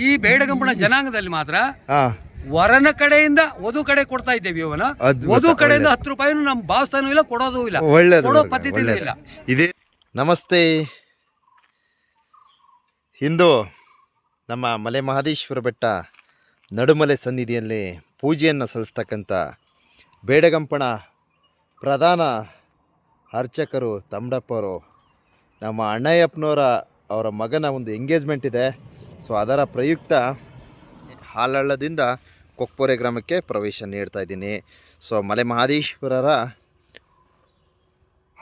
ಈ ಬೇಡಗಂಬಳ ಜನಾಂಗದಲ್ಲಿ ಮಾತ್ರ ಹಾ ವರನ ಕಡೆಯಿಂದ ವಧು ಕಡೆ ಕೊಡ್ತಾ ಇದ್ದೇವೆ ಇವನ ವಧು ಕಡೆಯಿಂದ. ಹತ್ತು ರೂಪಾಯಿನೂ ನಮ್ ಭಾವಸ್ಥಾನ ಇಲ್ಲ ಕೊಡೋದು ಇಲ್ಲ. ಕೊಡೋ ಪದ್ಧತಿ ಇಲ್ಲ. ಇದೇ ನಮಸ್ತೆ. ಇಂದು ನಮ್ಮ ಮಲೆ ಮಹದೇಶ್ವರ ಬೆಟ್ಟ ನಡುಮಲೆ ಸನ್ನಿಧಿಯಲ್ಲಿ ಪೂಜೆಯನ್ನು ಸಲ್ಲಿಸ್ತಕ್ಕಂಥ ಬೇಡಗಂಪಣ ಪ್ರಧಾನ ಅರ್ಚಕರು ತಮ್ಮಡಪ್ಪವರು ನಮ್ಮ ಅಣ್ಣಯ್ಯಪ್ಪನವರ ಅವರ ಮಗನ ಒಂದು ಎಂಗೇಜ್ಮೆಂಟ್ ಇದೆ. ಸೊ ಅದರ ಪ್ರಯುಕ್ತ ಹಾಲಳ್ಳದಿಂದ ಕೊಕ್ಪೊರೆ ಗ್ರಾಮಕ್ಕೆ ಪ್ರವೇಶ ನೀಡ್ತಾ ಇದ್ದೀನಿ. ಸೊ ಮಲೆ ಮಹಾದೇಶ್ವರರ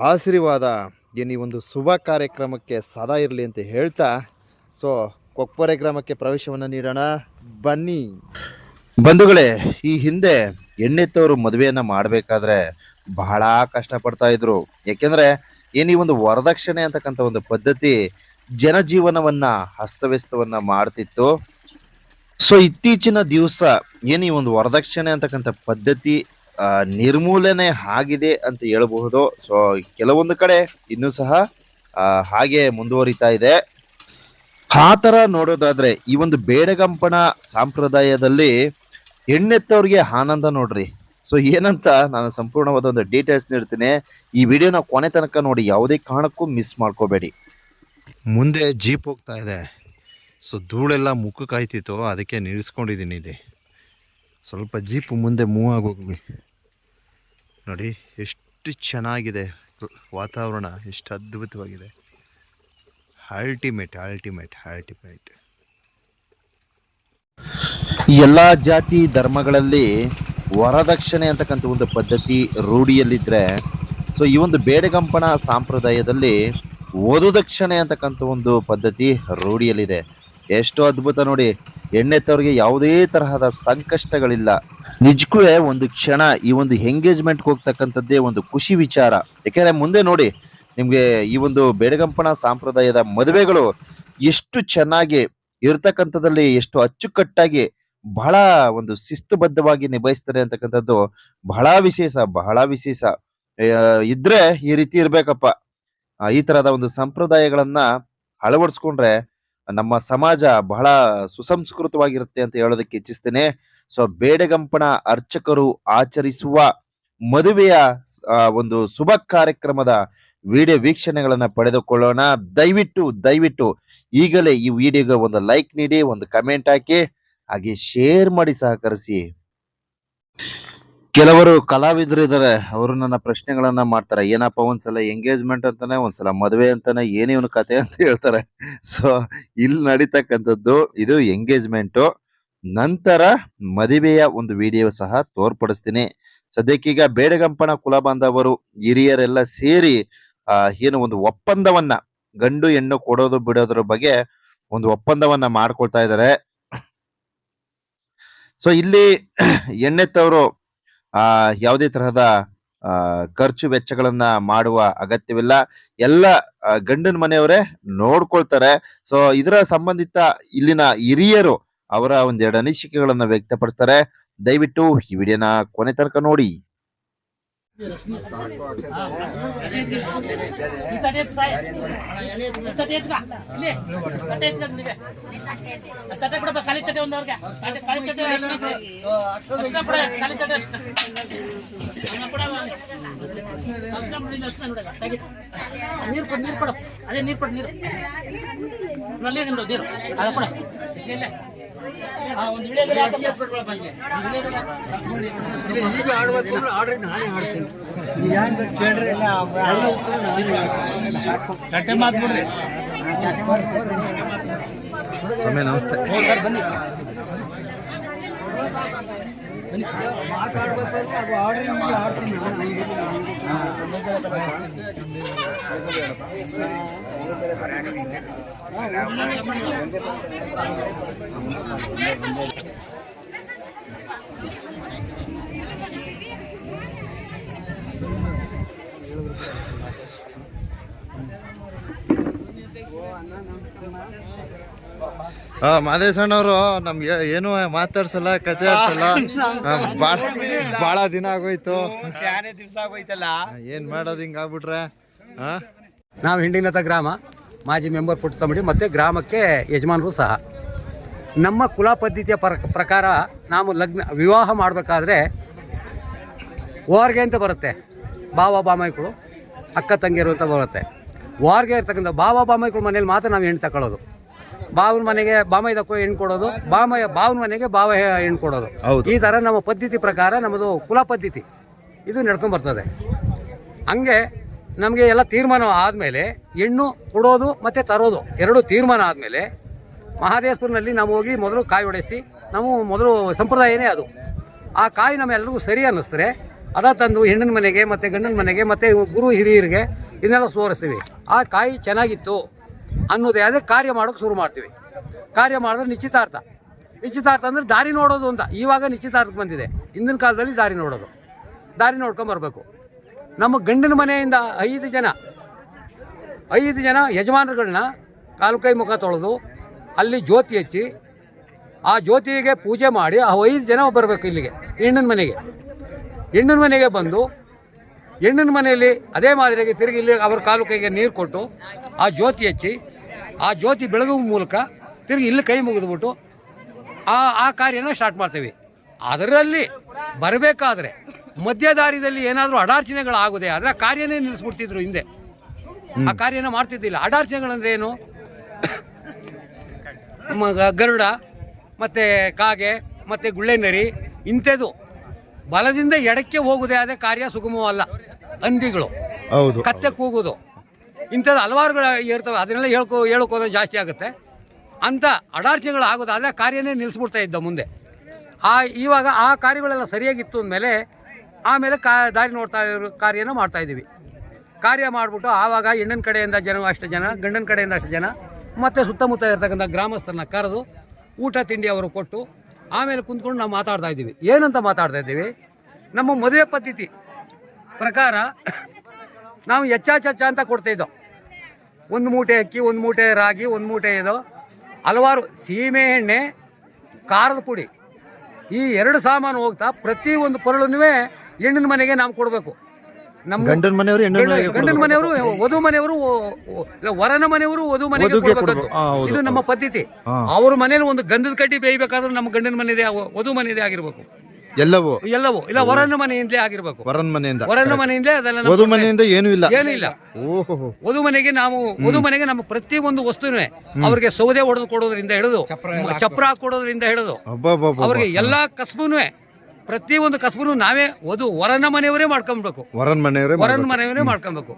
ಆಶೀರ್ವಾದ ಏನು ಈ ಒಂದು ಶುಭ ಕಾರ್ಯಕ್ರಮಕ್ಕೆ ಸದಾ ಇರಲಿ ಅಂತ ಹೇಳ್ತಾ ಸೊ ಕೊಕ್ಪೊರೆ ಗ್ರಾಮಕ್ಕೆ ಪ್ರವೇಶವನ್ನು ನೀಡೋಣ. ಬನ್ನಿ. ಬಂಧುಗಳೇ, ಈ ಹಿಂದೆ ಹೆಣ್ಣೆತ್ತವರು ಮದುವೆಯನ್ನು ಮಾಡಬೇಕಾದ್ರೆ ಬಹಳ ಕಷ್ಟಪಡ್ತಾ ಇದ್ರು. ಏಕೆಂದರೆ, ಏನು ಒಂದು ವರದಕ್ಷಿಣೆ ಅಂತಕ್ಕಂಥ ಒಂದು ಪದ್ಧತಿ ಜನಜೀವನವನ್ನ ಅಸ್ತವ್ಯಸ್ತವನ್ನ ಮಾಡ್ತಿತ್ತು. ಸೊ ಇತ್ತೀಚಿನ ದಿವಸ ಏನು ಈ ಒಂದು ವರದಕ್ಷಿಣೆ ಅಂತಕ್ಕಂಥ ಪದ್ಧತಿ ನಿರ್ಮೂಲನೆ ಆಗಿದೆ ಅಂತ ಹೇಳಬಹುದು. ಸೊ ಕೆಲವೊಂದು ಕಡೆ ಇನ್ನೂ ಸಹ ಹಾಗೆ ಮುಂದುವರಿತಾ ಇದೆ. ಆ ಥರ ನೋಡೋದಾದ್ರೆ, ಈ ಒಂದು ಬೇಡಗಂಪಣ ಸಂಪ್ರದಾಯದಲ್ಲಿ ಹೆಣ್ಣೆತ್ತವ್ರಿಗೆ ಆನಂದ ನೋಡ್ರಿ. ಸೊ ಏನಂತ ನಾನು ಸಂಪೂರ್ಣವಾದ ಒಂದು ಡೀಟೇಲ್ಸ್ ನೀಡ್ತೀನಿ. ಈ ವಿಡಿಯೋನ ಕೊನೆ ತನಕ ನೋಡಿ, ಯಾವುದೇ ಕಾರಣಕ್ಕೂ ಮಿಸ್ ಮಾಡ್ಕೋಬೇಡಿ. ಮುಂದೆ ಜೀಪ್ ಹೋಗ್ತಾ ಇದೆ. ಸೊ ಧೂಳೆಲ್ಲ ಮುಖಕ್ಕೆ ಆಯ್ತಿತ್ತು ಅದಕ್ಕೆ ನಿಲ್ಲಿಸ್ಕೊಂಡಿದ್ದೀನಿ ಇಲ್ಲಿ. ಸ್ವಲ್ಪ ಜೀಪ್ ಮುಂದೆ ಮೂವ್ ಆಗೋಗ್ಲಿ ನೋಡಿ, ಎಷ್ಟು ಚೆನ್ನಾಗಿದೆ ವಾತಾವರಣ. ಎಷ್ಟು ಅದ್ಭುತವಾಗಿದೆ. ಅಲ್ಟಿಮೇಟ್ ಅಲ್ಟಿಮೇಟ್ ಅಲ್ಟಿಮೇಟ್ ಎಲ್ಲ ಜಾತಿ ಧರ್ಮಗಳಲ್ಲಿ ವರದಕ್ಷಿಣೆ ಅಂತಕ್ಕಂಥ ಒಂದು ಪದ್ಧತಿ ರೂಢಿಯಲ್ಲಿದ್ದರೆ ಸೊ ಈ ಒಂದು ಬೇಡಗಂಪಣ ಸಂಪ್ರದಾಯದಲ್ಲಿ ವಧುದಕ್ಷಿಣೆ ಅಂತಕ್ಕಂಥ ಒಂದು ಪದ್ಧತಿ ರೂಢಿಯಲ್ಲಿದೆ. ಎಷ್ಟು ಅದ್ಭುತ ನೋಡಿ ಹೆಣ್ಣೆತ್ತವ್ರಿಗೆ ಯಾವುದೇ ತರಹದ ಸಂಕಷ್ಟಗಳಿಲ್ಲ. ನಿಜಕ್ಕೂ ಒಂದು ಕ್ಷಣ ಈ ಒಂದು ಎಂಗೇಜ್ಮೆಂಟ್ಗೆ ಹೋಗ್ತಕ್ಕಂಥದ್ದೇ ಒಂದು ಖುಷಿ ವಿಚಾರ. ಯಾಕೆಂದ್ರೆ ಮುಂದೆ ನೋಡಿ, ನಿಮ್ಗೆ ಈ ಒಂದು ಬೇಡಗಂಪನ ಸಂಪ್ರದಾಯದ ಮದುವೆಗಳು ಎಷ್ಟು ಚೆನ್ನಾಗಿ ಇರ್ತಕ್ಕಂಥದ್ದಲ್ಲಿ ಎಷ್ಟು ಅಚ್ಚುಕಟ್ಟಾಗಿ ಬಹಳ ಒಂದು ಶಿಸ್ತುಬದ್ಧವಾಗಿ ನಿಭಾಯಿಸ್ತಾರೆ ಅಂತಕ್ಕಂಥದ್ದು ಬಹಳ ವಿಶೇಷ ಬಹಳ ವಿಶೇಷ. ಇದ್ರೆ ಈ ರೀತಿ ಇರ್ಬೇಕಪ್ಪ. ಈ ತರದ ಒಂದು ಸಂಪ್ರದಾಯಗಳನ್ನ ಅಳವಡಿಸ್ಕೊಂಡ್ರೆ ನಮ್ಮ ಸಮಾಜ ಬಹಳ ಸುಸಂಸ್ಕೃತವಾಗಿರುತ್ತೆ ಅಂತ ಹೇಳೋದಕ್ಕೆ ಇಚ್ಛಿಸ್ತೇನೆ. ಸೊ ಬೇಡಗಂಪಣ ಅರ್ಚಕರು ಆಚರಿಸುವ ಮದುವೆಯ ಒಂದು ಶುಭ ಕಾರ್ಯಕ್ರಮದ ವಿಡಿಯೋ ವೀಕ್ಷಣೆಗಳನ್ನ ಪಡೆದುಕೊಳ್ಳೋಣ. ದಯವಿಟ್ಟು ದಯವಿಟ್ಟು ಈಗಲೇ ಈ ವಿಡಿಯೋಗೆ ಒಂದು ಲೈಕ್ ನೀಡಿ, ಒಂದು ಕಮೆಂಟ್ ಹಾಕಿ, ಹಾಗೆ ಶೇರ್ ಮಾಡಿ ಸಹಕರಿಸಿ. ಕೆಲವರು ಕಲಾವಿದರು ಇದಾರೆ, ಅವರು ನನ್ನ ಪ್ರಶ್ನೆಗಳನ್ನ ಮಾಡ್ತಾರೆ. ಏನಪ್ಪ ಒಂದ್ಸಲ ಎಂಗೇಜ್ಮೆಂಟ್ ಅಂತಾನೆ, ಒಂದ್ಸಲ ಮದುವೆ ಅಂತಾನೆ, ಏನೇ ಇವನು ಕತೆ ಅಂತ ಹೇಳ್ತಾರೆ. ಸೊ ಇಲ್ಲಿ ನಡೀತಕ್ಕಂಥದ್ದು, ಇದು ಎಂಗೇಜ್ಮೆಂಟ್ ನಂತರ ಮದುವೆಯ ಒಂದು ವಿಡಿಯೋ ಸಹ ತೋರ್ಪಡಿಸ್ತೀನಿ. ಸದ್ಯಕ್ಕೀಗ ಬೇಡಗಂಪಣ ಕುಲ ಬಾಂಧವರು ಹಿರಿಯರೆಲ್ಲ ಸೇರಿ ಏನು ಒಂದು ಒಪ್ಪಂದವನ್ನ, ಗಂಡು ಹೆಣ್ಣು ಕೊಡೋದು ಬಿಡೋದ್ರ ಬಗ್ಗೆ ಒಂದು ಒಪ್ಪಂದವನ್ನ ಮಾಡ್ಕೊಳ್ತಾ ಇದ್ದಾರೆ ಸೊ ಇಲ್ಲಿ ಎಣ್ಣೆತ್ತವರು ಯಾವುದೇ ತರಹದ, ಆ, ಖರ್ಚು ವೆಚ್ಚಗಳನ್ನ ಮಾಡುವ ಅಗತ್ಯವಿಲ್ಲ. ಎಲ್ಲ ಗಂಡನ ಮನೆಯವರೇ ನೋಡ್ಕೊಳ್ತಾರೆ. ಸೊ ಇದರ ಸಂಬಂಧಿತ ಇಲ್ಲಿನ ಹಿರಿಯರು ಅವರ ಒಂದೆರಡು ಅನಿಸಿಕೆಗಳನ್ನ ವ್ಯಕ್ತಪಡಿಸ್ತಾರೆ. ದಯವಿಟ್ಟು ಈ ವಿಡಿಯೋನ ಕೊನೆ ತನಕ ನೋಡಿ. ತಟ್ಟೆ ಕೊಡಪ್ಪ ಖಾಲಿ ತಟ್ಟೆ ಒಂದು ಅವ್ರಿಗೆ ಖಾಲಿ ಖಾಲಿ ತಟ್ಟೆ ಅರ್ಶಿನ ಕೊಡು. ಅರ್ಶಿನ ಕೊಡು, ಖಾಲಿ ತಟ್ಟೆ ಅರ್ಶಿನ. ಅರ್ಶಿನ ಕೊಡವ್ವ ಅಲ್ಲಿ. ಅರ್ಶಿನ ಕೊಡು, ಇಲ್ಲಿ ಅರ್ಶಿನ ನೋಡು, ತೆಗಿ. ನೀರು ಕೊಡು ನೀರು ಕೊಡು ಅದೇ ನೀರು ಕೊಡು ನೀರು ಅಲ್ಲಿ ನಿಂದು ನೀರು ಅದ ಕೊಡ ಇಲ್ಲೇ, ಈಗ ಆಡ್ಬೇಕು ಅಂದ್ರೆ ಆಡ್ರಿ ನಾನೇ ಆಡ್ತೀನಿ ಹೆಂಗ್ ಕೇಳ್ರಿ ಎಲ್ಲ ಉತ್ತರ ನಾನೇ. ಸಾಕು. ಸಮಯ ನಮಸ್ತೆ. ಬನ್ನಿ ಅದು ಆಡ್ರಿ ಈಗ ಆಡ್ತೀನಿ ನಾನು ಹಂಗಿಲ್ಲ, ಆ ಮಾದೇಶಣ್ಣವರು ನಮ್ಗೆ ಏನು ಮಾತಾಡ್ಸಲ್ಲ ಕತೆ ಆಡ್ಸಲ್ಲ. ಬಾಳ ಬಾಳ ದಿನ ಆಗೋಯ್ತು. ದಿವ್ಸ ಆಗೋಯ್ತಲ್ಲ? ಏನ್ ಮಾಡೋದು ಹಿಂಗ ಆಗ್ಬಿಟ್ರೆ? ಹಾ ನಾವು ಹಿಂಡಿನತ ಗ್ರಾಮ ಮಾಜಿ ಮೆಂಬರ್ ಪುಟ್ಟತಮಡಿ ಮತ್ತೆ ಗ್ರಾಮಕ್ಕೆ ಯಜಮಾನರು ಸಹ. ನಮ್ಮ ಕುಲ ಪದ್ಧತಿಯ ಪರ ಪ್ರಕಾರ ನಾವು ಲಗ್ನ ವಿವಾಹ ಮಾಡಬೇಕಾದ್ರೆ ವಾರ್ಗೆ ಅಂತ ಬರುತ್ತೆ. ಬಾವ ಬಾಮಾಯಿಗಳು ಅಕ್ಕ ತಂಗಿರು ಅಂತ ಬರುತ್ತೆ. ವಾರ್ಗೆ ಇರ್ತಕ್ಕಂಥ ಬಾವ ಬಾಮಾಯಿಗಳು ಮನೇಲಿ ಮಾತ್ರ ನಾವು ಹೆಣ್ಣು ತಗೊಳ್ಳೋದು ಬಾವನ ಮನೆಗೆ ಬಾಮೈದಕ್ಕೂ ಹೆಣ್ಣು ಕೊಡೋದು ಬಾಮಯ್ಯ ಬಾವನ ಮನೆಗೆ ಬಾವ ಹೆಣ್ಣು ಕೊಡೋದು. ಹೌದು. ಈ ಥರ ನಮ್ಮ ಪದ್ಧತಿ ಪ್ರಕಾರ ನಮ್ಮದು ಕುಲ ಪದ್ಧತಿ. ಇದು ನಡ್ಕೊಂಡು ಬರ್ತದೆ. ಹಂಗೆ ನಮಗೆ ಎಲ್ಲ ತೀರ್ಮಾನ ಆದಮೇಲೆ ಹೆಣ್ಣು ಕೊಡೋದು ಮತ್ತು ತರೋದು ಎರಡು ತೀರ್ಮಾನ ಆದಮೇಲೆ ಮಹಾದೇಶ್ವರನಲ್ಲಿ ನಾವು ಹೋಗಿ ಮೊದಲು ಕಾಯಿ ಹೊಡೆಸಿ ನಾವು ಮೊದಲು ಸಂಪ್ರದಾಯನೇ ಅದು. ಆ ಕಾಯಿ ನಮ್ಮೆಲ್ಲರಿಗೂ ಸರಿ ಅನ್ನಿಸ್ತಾರೆ ಅದ ತಂದು ಹೆಣ್ಣಿನ ಮನೆಗೆ ಮತ್ತು ಗಂಡನ ಮನೆಗೆ ಮತ್ತು ಗುರು ಹಿರಿಯರಿಗೆ ಇದನ್ನೆಲ್ಲ ಸೋರಿಸ್ತೀವಿ ಆ ಕಾಯಿ ಚೆನ್ನಾಗಿತ್ತು. ಅನ್ನೋದೇ ಅದೇ ಕಾರ್ಯ ಮಾಡೋಕ್ಕೆ ಶುರು ಮಾಡ್ತೀವಿ. ಕಾರ್ಯ ಮಾಡಿದ್ರೆ ನಿಶ್ಚಿತಾರ್ಥ. ನಿಶ್ಚಿತಾರ್ಥ ಅಂದರೆ ದಾರಿ ನೋಡೋದು ಅಂತ. ಇವಾಗ ನಿಶ್ಚಿತಾರ್ಥಕ್ಕೆ ಬಂದಿದೆ. ಹಿಂದಿನ ಕಾಲದಲ್ಲಿ ದಾರಿ ನೋಡೋದು. ದಾರಿ ನೋಡ್ಕೊಂಬರ್ಬೇಕು ನಮ್ಮ ಗಂಡನ ಮನೆಯಿಂದ ಐದು ಜನ ಐದು ಜನ ಯಜಮಾನರುಗಳನ್ನ ಕಾಲು ಕೈ ಮುಖ ತೊಳೆದು ಅಲ್ಲಿ ಜ್ಯೋತಿ ಹಚ್ಚಿ, ಆ ಜ್ಯೋತಿಗೆ ಪೂಜೆ ಮಾಡಿ ಆ ಐದು ಜನ ಬರಬೇಕು ಇಲ್ಲಿಗೆ, ಹೆಣ್ಣಿನ ಮನೆಗೆ. ಹೆಣ್ಣಿನ ಮನೆಗೆ ಬಂದು ಹೆಣ್ಣಿನ ಮನೆಯಲ್ಲಿ ಅದೇ ಮಾದರಿಯಾಗಿ ತಿರುಗಿ ಇಲ್ಲಿ ಅವ್ರ ಕಾಲು ಕೈಗೆ ನೀರು ಕೊಟ್ಟು ಆ ಜ್ಯೋತಿ ಹಚ್ಚಿ ಆ ಜ್ಯೋತಿ ಬೆಳಗುವ ಮೂಲಕ ತಿರುಗಿ ಇಲ್ಲಿ ಕೈ ಮುಗಿದ್ಬಿಟ್ಟು ಆ ಆ ಕಾರ್ಯನ ಸ್ಟಾರ್ಟ್ ಮಾಡ್ತೀವಿ. ಅದರಲ್ಲಿ ಬರಬೇಕಾದ್ರೆ ಮಧ್ಯ ದಾರಿಯಲ್ಲಿ ಏನಾದರೂ ಅಡಾರ್ಚನೆಗಳಾಗುದೆ ಆದರೆ ಆ ಕಾರ್ಯನೇ ನಿಲ್ಲಿಸ್ಬಿಡ್ತಿದ್ರು ಹಿಂದೆ. ಆ ಕಾರ್ಯನ ಮಾಡ್ತಿದ್ದಿಲ್ಲ. ಅಡಾರ್ಚನೆಗಳಂದ್ರೆ ಏನು? ಗರುಡ ಮತ್ತು ಕಾಗೆ ಮತ್ತು ಗುಳ್ಳೆನರಿ ಇಂಥದ್ದು. ಬಲದಿಂದ ಎಡಕ್ಕೆ ಹೋಗುದೇ ಆದ ಕಾರ್ಯ ಸುಗಮವಲ್ಲ ಹಂದಿಗಳು ಹೌದು ಕತ್ತೆ ಕೂಗುದು. ಇಂಥದ್ದು ಹಲವಾರುಗಳು ಇರ್ತವೆ ಅದನ್ನೆಲ್ಲ ಹೇಳ್ಕೊ ಹೇಳೋಕೋದ್ರೆ ಜಾಸ್ತಿ ಆಗುತ್ತೆ. ಅಂಥ ಅಡಾರ್ಚೆಗಳು ಆಗೋದಾದರೆ ಕಾರ್ಯನೇ ನಿಲ್ಲಿಸ್ಬಿಡ್ತಾ ಇದ್ದ ಮುಂದೆ. ಆ ಇವಾಗ ಆ ಕಾರ್ಯಗಳೆಲ್ಲ ಸರಿಯಾಗಿತ್ತು ಅಂದಮೇಲೆ ಆಮೇಲೆ ಕಾ ದಾರಿ ನೋಡ್ತಾ ಇರೋ ಕಾರ್ಯನ ಮಾಡ್ತಾ ಇದ್ದೀವಿ. ಕಾರ್ಯ ಮಾಡಿಬಿಟ್ಟು ಆವಾಗ ಹೆಣ್ಣಿನ ಕಡೆಯಿಂದ ಜನ ಅಷ್ಟು ಜನ ಗಂಡನ ಕಡೆಯಿಂದ ಅಷ್ಟು ಜನ ಮತ್ತು ಸುತ್ತಮುತ್ತ ಇರ್ತಕ್ಕಂಥ ಗ್ರಾಮಸ್ಥರನ್ನ ಕರೆದು ಊಟ ತಿಂಡಿ ಅವರು ಕೊಟ್ಟು ಆಮೇಲೆ ಕುಂತ್ಕೊಂಡು ನಾವು ಮಾತಾಡ್ತಾ ಇದ್ದೀವಿ. ಏನಂತ ಮಾತಾಡ್ತಾ ಇದ್ದೀವಿ? ನಮ್ಮ ಮದುವೆ ಪದ್ಧತಿ ಪ್ರಕಾರ ನಾವು ಹೆಚ್ಚಾಚಚ್ಚ ಅಂತ ಕೊಡ್ತಾಯಿದ್ದೋ ಒಂದು ಮೂಟೆ ಅಕ್ಕಿ, ಒಂದು ಮೂಟೆ ರಾಗಿ, ಒಂದು ಮೂಟೆ ಇದು, ಹಲವಾರು ಸೀಮೆ ಎಣ್ಣೆ, ಖಾರದ ಪುಡಿ. ಈ ಎರಡು ಸಾಮಾನು ಹೋಗ್ತಾ ಪ್ರತಿ ಒಂದು ಪರಳನ್ನೂ ಹೆಣ್ಣಿನ ಮನೆಗೆ ನಾವು ಕೊಡಬೇಕು. ನಮ್ಮ ಗಂಡನ ಮನೆಯವರು ಗಂಡನ ಮನೆಯವರು ವಧು ಮನೆಯವರು ಇಲ್ಲ, ವರನ ಮನೆಯವರು ವಧು ಮನೆಗೆ ವಧುಗೆ ಕೊಡ್ಬೇಕಂತ. ಆ, ಹೌದು, ಇದು ನಮ್ಮ ಪದ್ಧತಿ. ಹಾ. ಅವ್ರ ಮನೇಲಿ ಒಂದು ಗಂಧದ ಕಡ್ಡಿ ಬೇಯಬೇಕಾದ್ರೆ ನಮ್ಮ ಗಂಡನ ಮನೆಯದೇ ವಧು ಮನೆಯದೇ ಆಗಿರ್ಬೇಕು. ಎಲ್ಲವೂ. ಎಲ್ಲವೂ. ಇಲ್ಲ ವರನ ಮನೆಯಿಂದಲೇ ಆಗಿರ್ಬೇಕು. ವರನ ಮನೆಯಿಂದ. ವರನ ಮನೆಯಿಂದಲೇ ಅದೆಲ್ಲ ನಮ್ಮ ವಧು ಮನೆಯಿಂದ ಏನೂ ಇಲ್ಲ. ಏನೂ ಇಲ್ಲ. ಓಹೋ. ವಧು ಮನೆಗೆ ನಾವು ವಧು ಮನೆಗೆ ನಮ್ಮ ಪ್ರತಿ ಒಂದು ವಸ್ತುನೇ ಅವ್ರಿಗೆ ಸೌದೆ ಹೊಡೆದು ಕೊಡೋದ್ರಿಂದ ಹಿಡಿದು ಚಪ್ರ ಕೊಡೋದ್ರಿಂದ ಹಿಡಿದು. ಅವ್ರಿಗೆ ಎಲ್ಲಾ ಕಸಬುನು ಪ್ರತಿ ಒಂದು ಕಸಬುನು ನಾವೇ ವಧು ವರನ ಮನೆಯವರೇ ಮಾಡ್ಕೊಬೇಕು ವರನ್ ಮನೆಯವರೇ ವರನ ಮನೆಯವರೇ ಮಾಡ್ಕೊಬೇಕು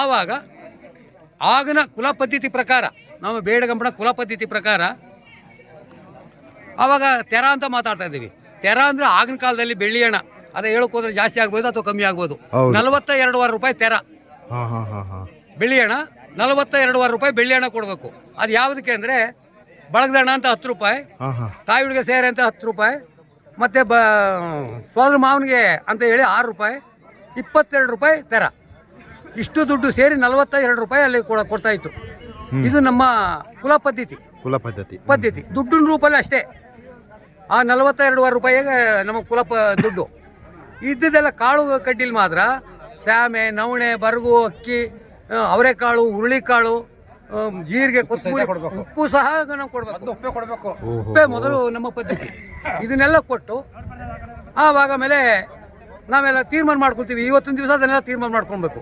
ಆವಾಗ ಆಗಿನ ಕುಲ ಪದ್ಧತಿ ಪ್ರಕಾರ ನಾವು ಬೇಡಗಂಬಣ ಕುಲ ಪದ್ಧತಿ ಪ್ರಕಾರ ಆವಾಗ ತೆರ ಅಂತ ಮಾತಾಡ್ತಾ ಇದ್ದೀವಿ. ತೆರ ಅಂದ್ರೆ ಆಗಿನ ಕಾಲದಲ್ಲಿ ಬೆಳ್ಳಿ ಹಣ. ಅದೇ ಹೇಳಕ್ ಹೋದ್ರೆ ಜಾಸ್ತಿ ಆಗ್ಬೋದು ಅಥವಾ ಕಮ್ಮಿ ಆಗ್ಬೋದು. ನಲವತ್ತ ನಲವತ್ತ ವಾರ ರೂಪಾಯಿ ತೆರ. ಬೆಳ್ಳಿ ಹಣ ನಲವತ್ತ ಎರಡುವರೆ ರೂಪಾಯಿ ಬೆಳ್ಳಿ ಹಣ ಕೊಡಬೇಕು. ಅದು ಯಾವುದಕ್ಕೆ ಅಂದ್ರೆ ಬಳಗದ ಹಣ ಅಂತ ಹತ್ತು ರೂಪಾಯಿ ತಾಯಿ ಹುಡುಗ ಸೇರೆ ಅಂತ ಹತ್ತು ರೂಪಾಯಿ ಮತ್ತು ಬ ಸೋದರ ಮಾವನಿಗೆ ಅಂತ ಹೇಳಿ ಆರು ರೂಪಾಯಿ ಇಪ್ಪತ್ತೆರಡು ರೂಪಾಯಿ ತೆರ. ಇಷ್ಟು ದುಡ್ಡು ಸೇರಿ ನಲವತ್ತ ಎರಡು ರೂಪಾಯಿ ಅಲ್ಲಿ ಕೊಡ ಕೊಡ್ತಾ ಇತ್ತು. ಇದು ನಮ್ಮ ಕುಲ ಪದ್ಧತಿ. ಕುಲ ಪದ್ಧತಿ. ಪದ್ಧತಿ. ದುಡ್ಡಿನ ರೂಪಲ್ಲಿ ಅಷ್ಟೇ. ಆ ನಲವತ್ತ ಎರಡೂವರೆ ರೂಪಾಯಿಗೆ ನಮ್ಮ ಕುಲ ಪ ದುಡ್ಡು. ಇದ್ದದೆಲ್ಲ ಕಾಳು ಕಡ್ಡಿಲಿ ಮಾತ್ರ. ಸ್ಯಾಮೆ ನವಣೆ ಬರಗು ಅಕ್ಕಿ ಅವರೆಕಾಳು ಹುರುಳಿಕಾಳು ಜೀರಿಗೆ ಕೊತ್ತಂಬರಿ ಉಪ್ಪು ಸಹ ನಾವು ಕೊಡಬೇಕು. ಕೊಡ್ಬೇಕು. ಉಪ್ಪೆ ಮೊದಲು ನಮ್ಮ ಪದ್ಧತಿ. ಇದನ್ನೆಲ್ಲ ಕೊಟ್ಟು ಆವಾಗ ಮೇಲೆ ನಾವೆಲ್ಲ ತೀರ್ಮಾನ ಮಾಡ್ಕೊಳ್ತೀವಿ. ಇವತ್ತೊಂದು ದಿವಸ ಅದನ್ನೆಲ್ಲ ತೀರ್ಮಾನ ಮಾಡ್ಕೊಬೇಕು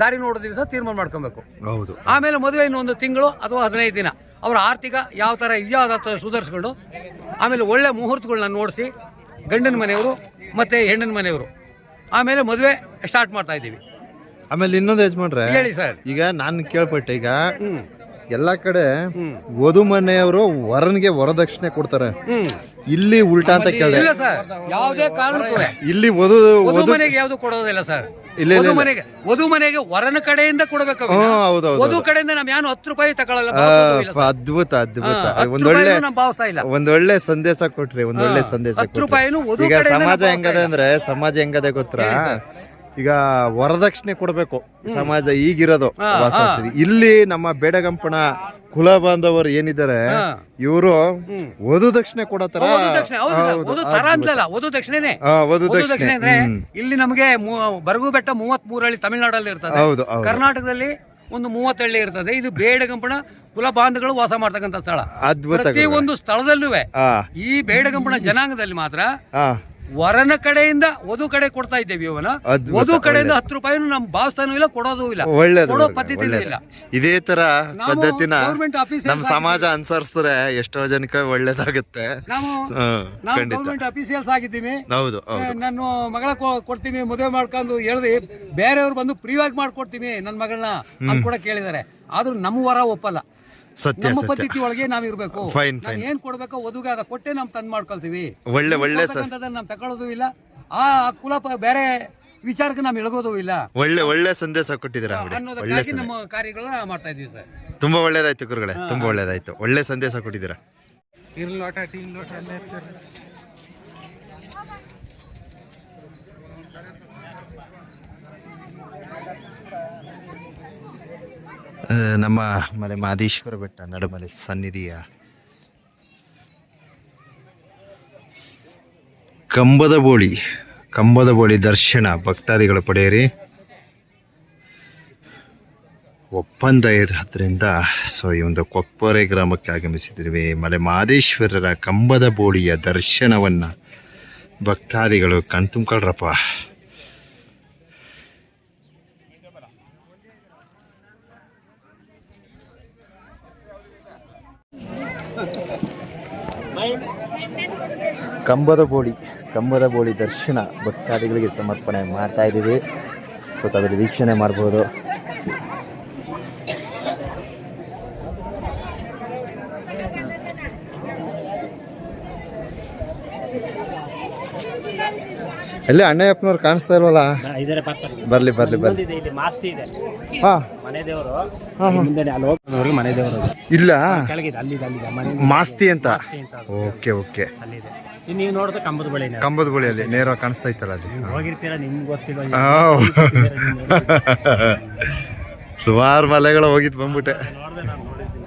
ದಾರಿ ನೋಡೋ ದಿವಸ ತೀರ್ಮಾನ ಮಾಡ್ಕೊಬೇಕು ಹೌದು. ಆಮೇಲೆ ಮದುವೆ ಇನ್ನೊಂದು ತಿಂಗಳು ಅಥವಾ ಹದಿನೈದು ದಿನ. ಅವರ ಆರ್ಥಿಕ ಯಾವ ಥರ ಇದೆಯೋ ಅದ ಸುಧಾರಿಸ್ಕೊಂಡು ಆಮೇಲೆ ಒಳ್ಳೆ ಮುಹೂರ್ತಗಳನ್ನ ನೋಡಿಸಿ ಗಂಡನ ಮನೆಯವರು ಮತ್ತು ಹೆಣ್ಣಿನ ಮನೆಯವರು. ಆಮೇಲೆ ಮದುವೆ ಸ್ಟಾರ್ಟ್ ಮಾಡ್ತಾ ಇದ್ದೀವಿ. ಆಮೇಲೆ ಇನ್ನೊಂದು ಯಜಮಾನ್ರೆ ಹೇಳಿ ಸರ್. ಈಗ ನಾನು ಕೇಳ್ಪಟ್ಟೆ ಈಗ ಎಲ್ಲಾ ಕಡೆ ವಧು ಮನೆಯವರು ವರನ್ಗೆ ವರದಕ್ಷಿಣೆ ಕೊಡ್ತಾರೆ. ಇಲ್ಲಿ ಉಲ್ಟಾ ಅಂತ ಕೇಳಿದೆ. ಇಲ್ಲ ಸರ್. ಯಾವುದೇ ಕಾರಣಕ್ಕೂ ಇಲ್ಲಿ. ವಧು ವಧು ವಧು ಮನೆಗೆ ಯಾವುದು ಕೊಡೋದಿಲ್ಲ ಸರ್. ಇಲ್ಲ, ಇಲ್ಲ, ವಧು ಇಲ್ಲ. ಮನೆಗೆ ವಧು ಮನೆಗೆ ವರನ ಕಡೆಯಿಂದ ಕೊಡಬೇಕು ಹ್ಮ್, ಹೌದು, ಹೌದು, ವಧು ಹೌದು. ಕಡೆಯಿಂದ ನಮ್ ಏನು ಹತ್ತು ರೂಪಾಯಿ ತಗೊಳ್ಳಲ್ಲ ಆ, ಭಾವಿಸೋದು ಇಲ್ಲ ಸರ್. ಅದ್ಭುತ ಅದ್ಭುತ. ಹತ್ತು ಒಂದೊಳ್ಳೆ ರೂಪಾಯಿನೂ ನಾವು ಭಾವಿಸ್ತಾ ಇಲ್ಲ. ಒಂದೊಳ್ಳೆ ಸಂದೇಶ ಕೊಟ್ರಿ ಒಂದೊಳ್ಳೆ ಹಾ, ಸಂದೇಶ ಹತ್ತು ಕೊಟ್ರಿ. ರೂಪಾಯಿನೂ ವಧು ಈಗ ಕಡೆಯಿಂದ ಸಮಾಜ ನಾವು ಹೆಂಗದೆ ಅಂದ್ರೆ ಸಮಾಜ ಹೆಂಗದೆ ಗೊತ್ತರ ಈಗ ವರದಕ್ಷಿಣೆ ಕೊಡ್ಬೇಕು. ಸಮಾಜ ಈಗಿರೋದು ಇಲ್ಲಿ ನಮ್ಮ ಬೇಡಗಂಪಣ ಕುಲ ಬಾಂಧವರು ಏನಿದ್ದಾರೆ. ಇವರು. ವಧು ದಕ್ಷಿಣೆ ತರ. ವಧು ದಕ್ಷಿಣೆನೆ. ಅಂದ್ರೆ ಇಲ್ಲಿ ನಮಗೆ ಬರಗು ಬೆಟ್ಟ ಮೂವತ್ ಮೂರಳ್ಳಿ ತಮಿಳ್ನಾಡಲ್ಲಿ ಇರ್ತದೆ. ಹೌದು ಕರ್ನಾಟಕದಲ್ಲಿ ಒಂದು ಮೂವತ್ತಳ್ಳಿ ಇರ್ತದೆ. ಇದು ಬೇಡಗಂಪಣ ಕುಲ ಬಾಂಧಗಳು ವಾಸ ಮಾಡ್ತಕ್ಕಂಥ ಸ್ಥಳ. ಅದ್ಭುತ ಪ್ರತಿ ಒಂದು ಸ್ಥಳದಲ್ಲೂ ಈ ಬೇಡಗಂಪಣ ಜನಾಂಗದಲ್ಲಿ ಮಾತ್ರ ವರನ ಕಡೆಯಿಂದ ವಧು ಕಡೆ ಕೊಡ್ತಾ ಇದ್ದೇವೆ ಇವನ. ವಧು ಕಡೆಯಿಂದ. ಹತ್ತು ರೂಪಾಯಿನೂ ನಮ್ ಭಾವಸ್ಥಾನ ಇಲ್ಲ ಕೊಡೋದು ಇಲ್ಲ. ಒಳ್ಳೇದು ಕೊಡೋ ಪದ್ಧತಿ. ಇಲ್ಲ. ಇದೇ ತರ ನಾವು ಪದ್ಧತಿನ government ನಮ್ಮ ಸಮಾಜ ಅನುಸರಿಸಿದ್ರೆ ಎಷ್ಟೋ ಜನಕ್ಕೆ ಒಳ್ಳೇದಾಗುತ್ತೆ. ನಾವು ಹ್ಮ್, ನಾವು ಖಂಡಿತ. ಗೌರ್ಮೆಂಟ್ ಅಫೀಸಿಯಲ್ಸ್ ಆಗಿದ್ದೀನಿ ಹೌದು ಹೌದು. ನನ್ನ ಮಗಳ ಕೊ- ಕೊಡ್ತೀನಿ ಮದುವೆ ಮಾಡ್ಕೊಂಡು ಹೇಳ್ದಿ ಬೇರೆಯವ್ರು ಬಂದು ಫ್ರೀಯಾಗಿ ಮಾಡ್ಕೊಡ್ತೀನಿ ನನ್ನ ಮಗಳನ್ನ ಅಂತ ಕೂಡ ಕೇಳಿದ್ದಾರೆ. ಆದ್ರೂ ನಮ್ಮ ವರ ಒಪ್ಪಲ್ಲ. ಸತ್ಯ ನಮ್ಮ ಸತ್ಯ. ಪದ್ಧತಿ ಒಳಗೆ ನಾವ್ ಇರ್ಬೇಕು Fine, ನಾವ್ fine. ಏನ್ ಕೊಡ್ಬೇಕೋ ವಧುಗೆ ಅದ ಕೊಟ್ಟೆ ನಾವ್ ತಂದ್ ಮಾಡ್ಕೊಳ್ತೀವಿ. ಒಳ್ಳೆ ಒಳ್ಳೆ ಸರ್ ನಾವು ತಗೊಳ್ಳೋದು ಇಲ್ಲ. ಆ ಕುಲ ಪ- ಬೇರೆ ವಿಚಾರಕ್ಕೆ ನಾವು ಇಳಗೋದು ಇಲ್ಲ. ಒಳ್ಳೆ ಒಳ್ಳೆ ಸಂದೇಶ ಕೊಟ್ಟಿದ್ದೀರಾ ಒಳ್ಳೆ ಅನ್ನೋದಕ್ಕಾಗಿ ಸಂದೇಶ ನಮ್ಮ ಕಾರ್ಯಗಳನ್ನ ಮಾಡ್ತಾ ಇದೀವಿ ಸರ್. ತುಂಬಾ ಒಳ್ಳೇದಾಯ್ತು ಗುರುಗಳೇ ತುಂಬಾ ಒಳ್ಳೇದಾಯ್ತು. ಒಳ್ಳೆ ಸಂದೇಶ ಕೊಟ್ಟಿದ್ದೀರಾ. ನಮ್ಮ ಮಲೆ ಮಾದೇಶ್ವರ ಬೆಟ್ಟ ನಡುಮಲೆ ಸನ್ನಿಧಿಯ ಕಂಬದ ಬೋಳಿ ಕಂಬದ ಬೋಳಿ ದರ್ಶನ ಭಕ್ತಾದಿಗಳು ಪಡೆಯಿರಿ. ಒಪ್ಪಂದ ಇರೋದ್ರಿಂದ ಸೊ, ಈ ಒಂದು ಕೊಪ್ಪರೆ ಗ್ರಾಮಕ್ಕೆ ಆಗಮಿಸಿದ್ದೀವಿ ಮಲೆ ಮಾದೇಶ್ವರರ ಕಂಬದ ಬೋಳಿಯ ದರ್ಶನವನ್ನು ಭಕ್ತಾದಿಗಳು ಕಣ್ತುಂಬ್ಕೊಳ್ರಪ್ಪ. ಕಂಬದ ಬೋಳಿ ಕಂಬದ ಬೋಳಿ ದರ್ಶನ ಭಕ್ತಾದಿಗಳಿಗೆ ಸಮರ್ಪಣೆ ಮಾಡ್ತಾ ಇದ್ದೀವಿ. ಸೊ ತಾವಿಲ್ಲಿ ವೀಕ್ಷಣೆ ಮಾಡ್ಬೋದು. ಎಲ್ಲಿ ಅಣ್ಣಯ್ಯಪ್ಪನವ್ರು ಕಾಣಿಸ್ತಾ ಇಲ್ವಲ್ಲ? ಬರ್ಲಿ ಬರ್ಲಿ ಬರ್ಲಿ. ಹಾ. ಅಲ್ಲಿ ಇಲ್ಲ? ಮಾಸ್ತಿ ಅಂತ. Okay okay. ನೀವು ನೋಡಿದ್ರೆ ಕಂಬದ ಬಳಿ ಕಂಬದ ಬಳಿಯಲ್ಲಿ ನೇರವಾಗಿ ಕಾಣಿಸ್ತಾ ಇತ್ತಲ್ಲ ಅಲ್ಲಿ? ಹೋಗಿರ್ತೀರಾ ನಿಮ್ಗೆ ಗೊತ್ತಿಲ್ಲ. ಸುಮಾರು ಮಲೆಗಳು ಹೋಗಿದ್ ಬಂದ್ಬಿಟ್ಟೆ ನೋಡಿದೆ ನಾನು ನೋಡಿದ್ದೀನಿ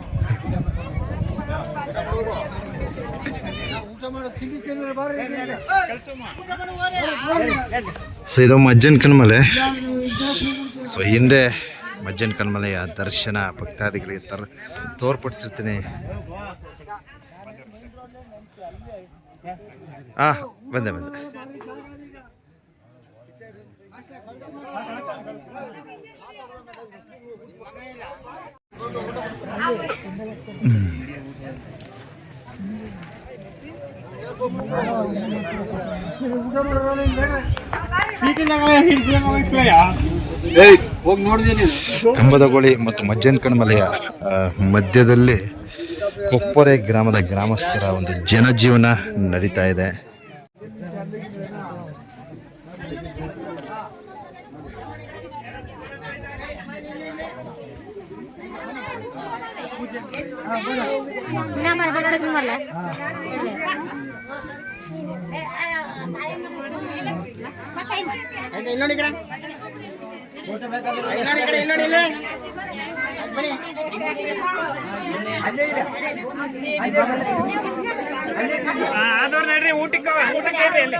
ಸೊ, ಇದು ಮಜ್ಜನ್ ಕಣ್ಮಲೆ. ಸೊ, ಹಿಂದೆ ಮಜ್ಜನ್ ಕಣ್ಮಲೆಯ ದರ್ಶನ ಭಕ್ತಾದಿಗಳಿಗೆ ತರ ತೋರ್ಪಡಿಸಿರ್ತೀನಿ. ಆ, ಬಂದೆ ಬಂದೆ. ಹೋಗಿ ನೋಡಿದೆ ನೀನು. ಕಂಬದ ಗೋಳಿ ಮತ್ತು ಮಜ್ಜನ್ ಕಣ್ಮಲೆಯ ಮಧ್ಯದಲ್ಲಿ ಕೊಪ್ಪರೆ ಗ್ರಾಮದ ಗ್ರಾಮಸ್ಥರ ಒಂದು ಜನಜೀವನ ನಡೀತಾ ಇದೆ. ಆಯ್ತಾ ಇಲ್ಲಿ ನೋಡಿ ಕಡೆ ಇಲ್ಲಿ ನೋಡಿ ಕಡೆ ಇಲ್ಲಿ ನೋಡಿ ಇಲ್ಲಿ ಬನ್ನಿ ಅಲ್ಲೇ ಇದೆ ಆದವ್ರು ನಡ್ರಿ ಊಟಕ್ಕೆ ಊಟಕ್ಕೆ ಇಲ್ಲಿ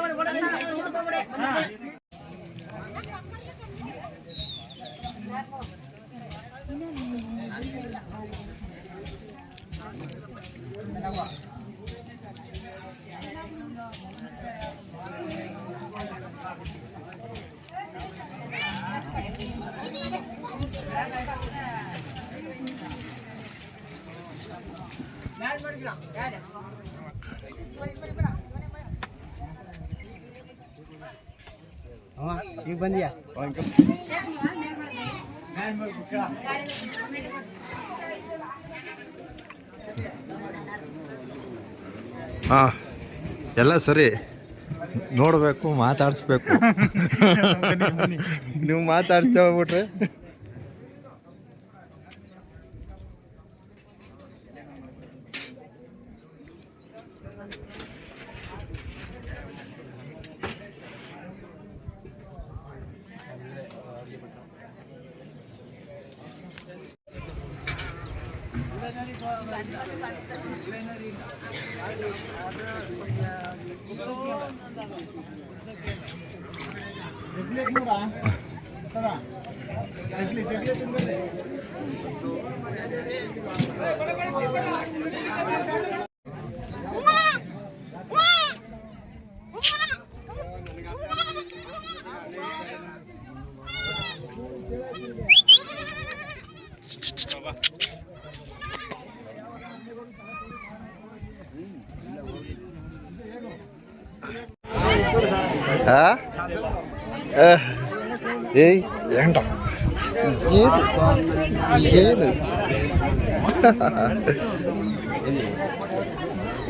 ಈಗ ಬಂದಿಯಾ ಹಾ ಎಲ್ಲ ಸರಿ. ನೋಡಬೇಕು ಮಾತಾಡಿಸ್ಬೇಕು. ನೀವು ಮಾತಾಡ್ತಾ ಹೋಗ್ಬಿಟ್ರೆ. ரெகுலேட் ரெகுலேட் ಏಯ್ ಎಂಟ ಏನು? ಏನು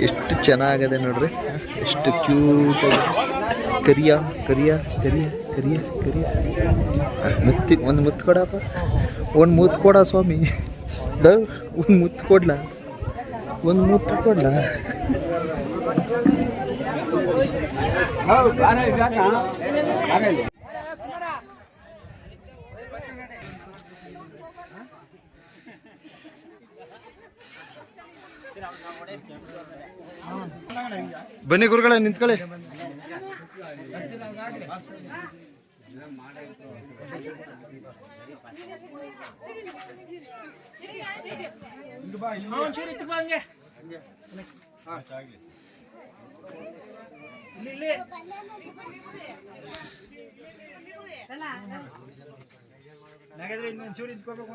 ಎಷ್ಟು ಚೆನ್ನಾಗಿದೆ ನೋಡ್ರಿ. ಎಷ್ಟು ಕ್ಯೂಟ್ ಕರಿಯ ಕರಿಯ ಕರಿಯ ಕರಿಯ ಕರಿಯ. ಮುತ್ತಿ, ಒಂದು ಮುತ್ತು ಕೊಡಪ್ಪ. ಒಂದು ಮುತ್ತು ಕೊಡ ಸ್ವಾಮಿ. ಒಂದು ಮುತ್ತು ಕೊಡ್ಲ? ಒಂದು ಮುತ್ತು ಕೊಡ್ಲಾ? ಬನ್ನಿ ಗುರುಗಳ ನಿಂತ್ಕೊಳ್ಳಿ. ಬಾ ಹಂಗೆ. ಹಾಂ ಇಲ್ಲಿ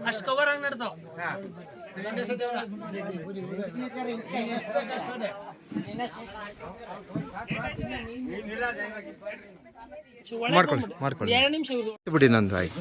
ಅಷ್ಟು ಕವರ್ ಆಗಿ ನಡ್ತಾವ ಮಾಡ್ಕೊಳ್ಳಿ ಮಾಡ್ಕೊಳ್ಳಿ. ಎರಡು ನಿಮಿಷ ಬಿಟ್ಟು ಬಿಡಿ ನಂದು ಆಯ್ತು.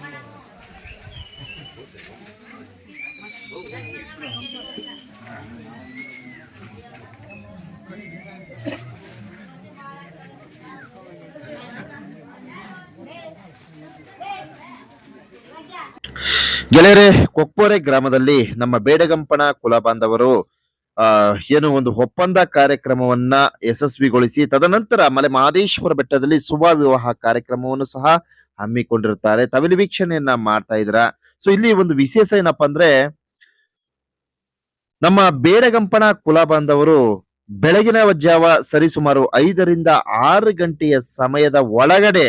ಗೆಳೆಯರೆ ಕೊಪ್ಪೋರೆ ಗ್ರಾಮದಲ್ಲಿ ನಮ್ಮ ಬೇಡಗಂಪಣ ಕುಲ ಬಾಂಧವರು ಏನು ಒಂದು ಒಪ್ಪಂದ ಕಾರ್ಯಕ್ರಮವನ್ನ ಯಶಸ್ವಿಗೊಳಿಸಿ, ತದನಂತರ ಮಲೆ ಮಹದೇಶ್ವರ ಬೆಟ್ಟದಲ್ಲಿ ಶುಭ ವಿವಾಹ ಕಾರ್ಯಕ್ರಮವನ್ನು ಸಹ ಹಮ್ಮಿಕೊಂಡಿರುತ್ತಾರೆ. ತಮಿಳು ವೀಕ್ಷಣೆಯನ್ನ ಮಾಡ್ತಾ ಇದ್ರ ಸೊ ಇಲ್ಲಿ ಒಂದು ವಿಶೇಷ ಏನಪ್ಪಾ ಅಂದ್ರೆ, ನಮ್ಮ ಬೇಡಗಂಪಣ ಕುಲ ಬಾಂಧವರು ಬೆಳಗಿನ ಜಾವ ಸರಿಸುಮಾರು ಐದರಿಂದ ಆರು ಗಂಟೆಯ ಸಮಯದ ಒಳಗಡೆ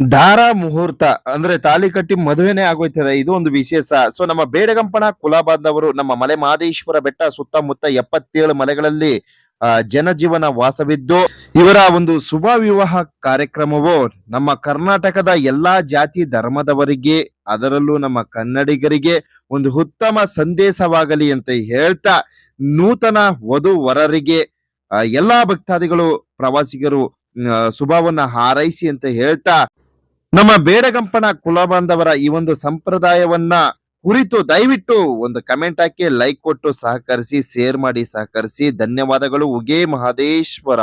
ದಾರ ಮುಹೂರ್ತ ಅಂದ್ರೆ ತಾಲಿ ಕಟ್ಟಿ ಮದುವೆನೇ ಆಗೋಯ್ತದೆ. ಇದು ಒಂದು ವಿಶೇಷ. ಸೊ ನಮ್ಮ ಬೇಡಗಂಪಣ ಕುಲ ಬಾಂಧವರು ನಮ್ಮ ಮಲೆ ಮಹದೇಶ್ವರ ಬೆಟ್ಟ ಸುತ್ತಮುತ್ತ ಎಪ್ಪತ್ತೇಳು ಮಲೆಗಳಲ್ಲಿ ಜನಜೀವನ ವಾಸವಿದ್ದು, ಇವರ ಒಂದು ಶುಭ ವಿವಾಹ ಕಾರ್ಯಕ್ರಮವು ನಮ್ಮ ಕರ್ನಾಟಕದ ಎಲ್ಲಾ ಜಾತಿ ಧರ್ಮದವರಿಗೆ, ಅದರಲ್ಲೂ ನಮ್ಮ ಕನ್ನಡಿಗರಿಗೆ ಒಂದು ಉತ್ತಮ ಸಂದೇಶವಾಗಲಿ ಅಂತ ಹೇಳ್ತಾ, ನೂತನ ವಧು ವರರಿಗೆ ಎಲ್ಲಾ ಭಕ್ತಾದಿಗಳು, ಪ್ರವಾಸಿಗರು ಶುಭವನ್ನ ಹಾರೈಸಿ ಅಂತ ಹೇಳ್ತಾ ನಮ್ಮ ಬೇಡಗಂಪನ ಕುಲ ಬಾಂಧವರ ಈ ಒಂದು ಸಂಪ್ರದಾಯವನ್ನ ಕುರಿತು ದಯವಿಟ್ಟು ಒಂದು ಕಮೆಂಟ್ ಹಾಕಿ ಲೈಕ್ ಕೊಟ್ಟು ಸಹಕರಿಸಿ ಶೇರ್ ಮಾಡಿ ಸಹಕರಿಸಿ, ಧನ್ಯವಾದಗಳು. ಉಗೇ ಮಹದೇಶ್ವರ.